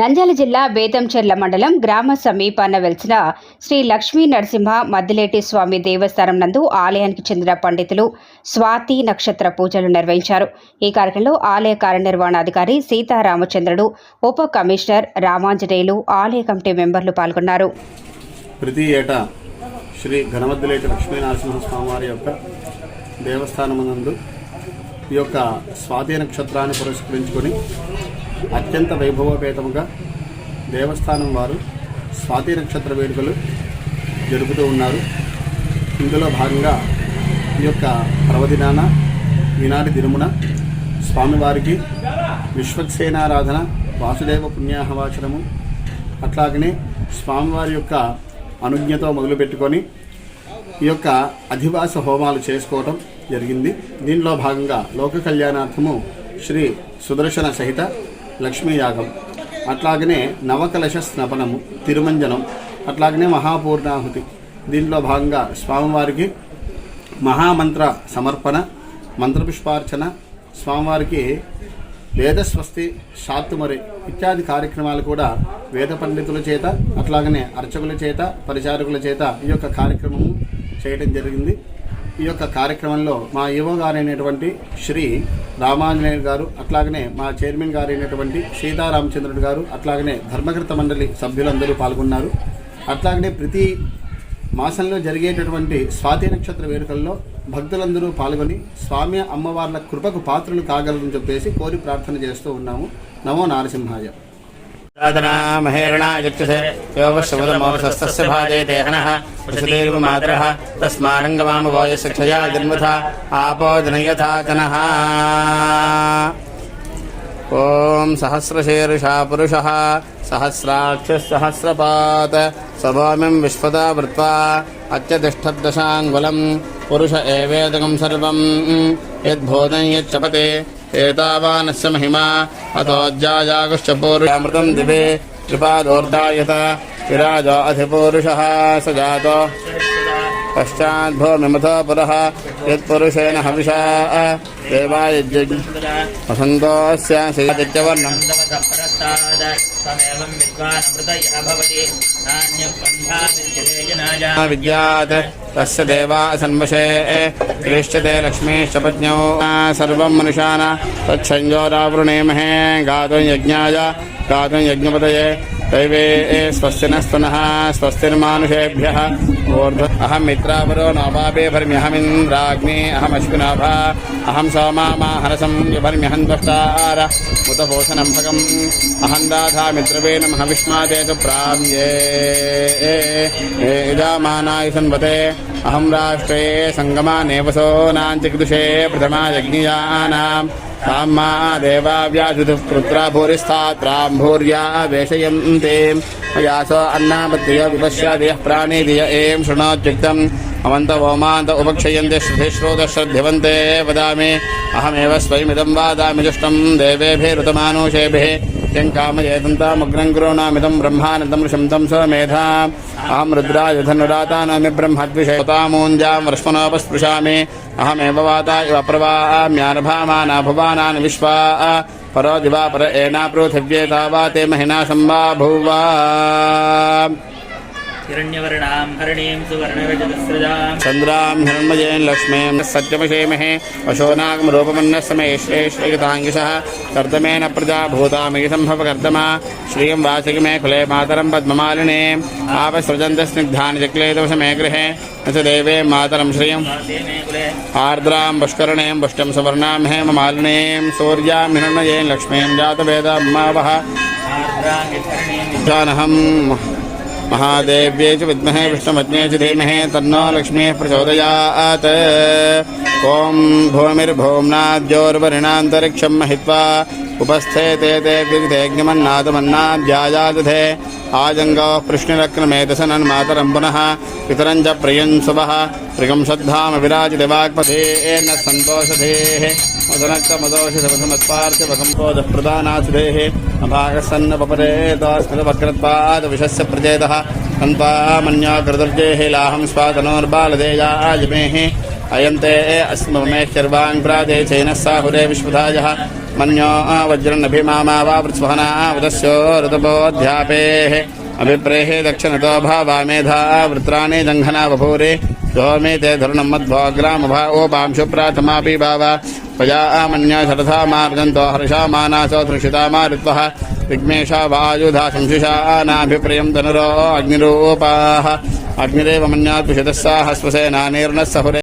నంద్యాల జిల్లా బేతంచెర్ల మండలం గ్రామ సమీపాన వెలిసిన శ్రీ లక్ష్మీ నరసింహ మద్దిలేటి స్వామి దేవస్థానం నందు ఆలయానికి చెందిన పండితులు స్వాతి నక్షత్ర పూజలు నిర్వహించారు. ఈ కార్యక్రమంలో ఆలయ కార్యనిర్వహణాధికారి సీతారామచంద్రుడు ఉప కమిషనర్ రామాంజనేయులు ఆలయ కమిటీ మెంబర్లు పాల్గొన్నారు. ప్రతి ఏటా శ్రీ ఘనమద్దులేటి లక్ష్మీనరసింహ స్వామివారి యొక్క దేవస్థానమునందు ఈ యొక్క స్వాతి నక్షత్రాన్ని పురస్కరించుకొని అత్యంత వైభవపేతముగా దేవస్థానం వారు స్వాతి నక్షత్ర వేడుకలు జరుపుతూ ఉన్నారు. ఇందులో భాగంగా ఈ యొక్క పర్వదినాన ఈనాటి దినమున స్వామివారికి విశ్వక్సేనారాధన వాసుదేవ పుణ్యాహవాచనము అట్లాగనే స్వామివారి యొక్క అనుజ్ఞతో మొదలుపెట్టుకొని ఈ యొక్క అధివాస హోమాలు చేసుకోవటం జరిగింది. దీనిలో భాగంగా లోక కళ్యాణార్థము శ్రీ సుదర్శన సహిత లక్ష్మీయాగం అట్లాగనే నవకలశ స్నపనము తిరుమంజనం అట్లాగనే మహాపూర్ణాహుతి. దీనిలో భాగంగా స్వామివారికి మహామంత్ర సమర్పణ మంత్రపుష్పార్చన స్వామివారికి వేదస్వస్తి శాత్తుమరి ఇత్యాది కార్యక్రమాలు కూడా వేద పండితుల చేత అట్లాగనే అర్చకుల చేత పరిచారకుల చేత ఈ యొక్క కార్యక్రమము చేయడం జరిగింది. ఈ యొక్క కార్యక్రమంలో మా యువ గారైనటువంటి శ్రీ రామాంజనేయ గారు అట్లాగనే మా చైర్మన్ గారైనటువంటి సీతారామచంద్రుడు గారు అట్లాగనే ధర్మకృత మండలి సభ్యులందరూ పాల్గొన్నారు. అట్లాగనే ప్రతి మాసంలో జరిగేటటువంటి స్వాతి నక్షత్ర వేడుకల్లో భక్తులందరూ పాల్గొని స్వామి అమ్మవార్ల కృపకు పాత్రలు కాగలరని చెప్పేసి కోరి ప్రార్థన చేస్తూ ఉన్నాము. నమో నారసింహాయ. साधना महेरणा यक्षसे योगशमुदमोषस्तस्य भाजयते हनः प्रसुतीर्वमातरः तस्मारङ्गमामवोयस्य क्षया जन्मथा आपो सहस्रशीर्षा पुरुषः विश्वदा वृत्वा अत्यतिष्ठद्दशाङ्गुलम् पुरुष एवेदकं सर्वम्। यद्भोजनं यच्चपते एतावानस्य महिमा अतोऽज्जाजागश्च पूर्वमृतम् दिवे कृपादोर्धायत विराजो अधिपूरुषः स जातो। पश्चाद्भूमिमथो पुरः यत्पुरुषेण हविषा। देवायज्ञ वसन्तोऽस्य श्रीदित्यवर्णम् त्वमेवं विद्वानमृतयः भवति नान्यपन्था विद्यात् तस्य देवा सन्वशे क्लिश्यते लक्ष्मीश्च पत्न्यौ सर्वं मनुष्यान् तच्छञ्जोरावृणेमहे गातुं यज्ञाय गातुं यज्ञपतये दैवे स्वस्ति न स्वस्तिर्मानुषेभ्यः ऊर्ध्व अहं मित्रावरो नवापे भर्म्यहमिन्द्राग्नि अहमश्विनाभा अहं सोमामाहरसं विभर्म्यहं द्वष्टार उतपोषणं भगम् अहं दाधा मित्रवेन महविष्माते च प्राम्ये इदामानाय सन्वते अहं राष्ट्रे सङ्गमानेवसो नाञ्चिकृषे प्रथमा यज्ञियानाम् साम्मा देवाव्याजुतुः पुत्रा भूरिस्थात्रां भूर्या वेशयन्ते यासो अन्नामत्यय विपश्यादयः प्राणेदिय एं शृणोत्युक्तम् अमन्त ओमान्त उपक्षयन्ते श्रुतिश्रोतश्रद्ध्यवन्ते वदामि। अहमेव स्वयमिदं वादामि जुष्टं देवेभिरुतमानुषेभिः यं कामयेतन्तामग्रं कुरोणामिदं ब्रह्मानन्दं ऋषं स्वमेधा। अहं रुद्राय धनुरातानामि ब्रह्मद्विषयतामूञ्जां वर्ष्मनोपस्पृशामि अहमेव वाता इव प्रवाम्यानभामाना भुवानानि विश्वा। परो दिवा पर एना पृथिव्ये तावा ते महिना सम्बाभूवा हिरण्यवर्णां हरिणीं सुवर्णरजतस्रजां चन्द्रां हिरण्मयेन लक्ष्मीं सत्यमशेमहे वशोनागं रूपमन्नस्मैश्रेष्ठयुताङ्गिशः कर्दमेन प्रजा भूतामि सम्भवकर्दमा। श्रियं वाचिक मे कुले मातरं पद्ममालिने। आपसृजन्तस्निग्धानि चक्लेदवशमे गृहे। न च देवे मातरं श्रियं वासे मे कुले। आर्द्रां पुष्करणीं पुष्टं सुवर्णां हेममालिनीं। सूर्यां हिरण्मयेन लक्ष्मीं जानहं महादेव्ये च विद्महे विष्णुमज्ञे च धीमहे तन्नो लक्ष्मीः प्रचोदयात्। ॐ भूमिर्भूम्नाद्योर्वरिणान्तरिक्षं महित्वा उपस्थे ते ते विदितेऽग्निमन्नादमन्नाद्यायादधे आजङ्गोः कृष्णरक्नमेतसनन् मातरं पुनः पितरं च प्रियं सुवः प्रियं श्रद्धाम विराजिते वाक्पथे न सन्तोषधेः। मदनक्तमदोषसमत्पार्थ्यवसम्बोधः प्रदानाथुधेः अभागसन्नपपरे तस्मिदवक्रत्वादविशस्य प्रचेदः। सन्त्वामन्याकृतर्जेः लाहं स्वातनोर्बालदेयाजमेः अयं ते अस्ममेश्चर्वाङ् प्रादे चैनः साहुरे विश्वधायः मन्यो वज्रन्नभिमामा वा वृत्स्वहना वदस्यो ऋतुपोऽध्यापेः अभिप्रेहे दक्षिणतो भावामेधा वृत्राणि जङ्घना बभूरे। सोमे ते धरुणं मध्वोग्रामभा ओपांशु प्राथमापि भाव। प्रजा आमन्य शरथा मार्गन्तो हर्षामानासो धृषिता मारुत्वः विघ्नेशा वायुधा संशिषा नाभिप्रियं धनुरो अग्निरूपाः। अग्निरेव मन्यात् विशतः साहस्वसेनानेर्नः सहुरे।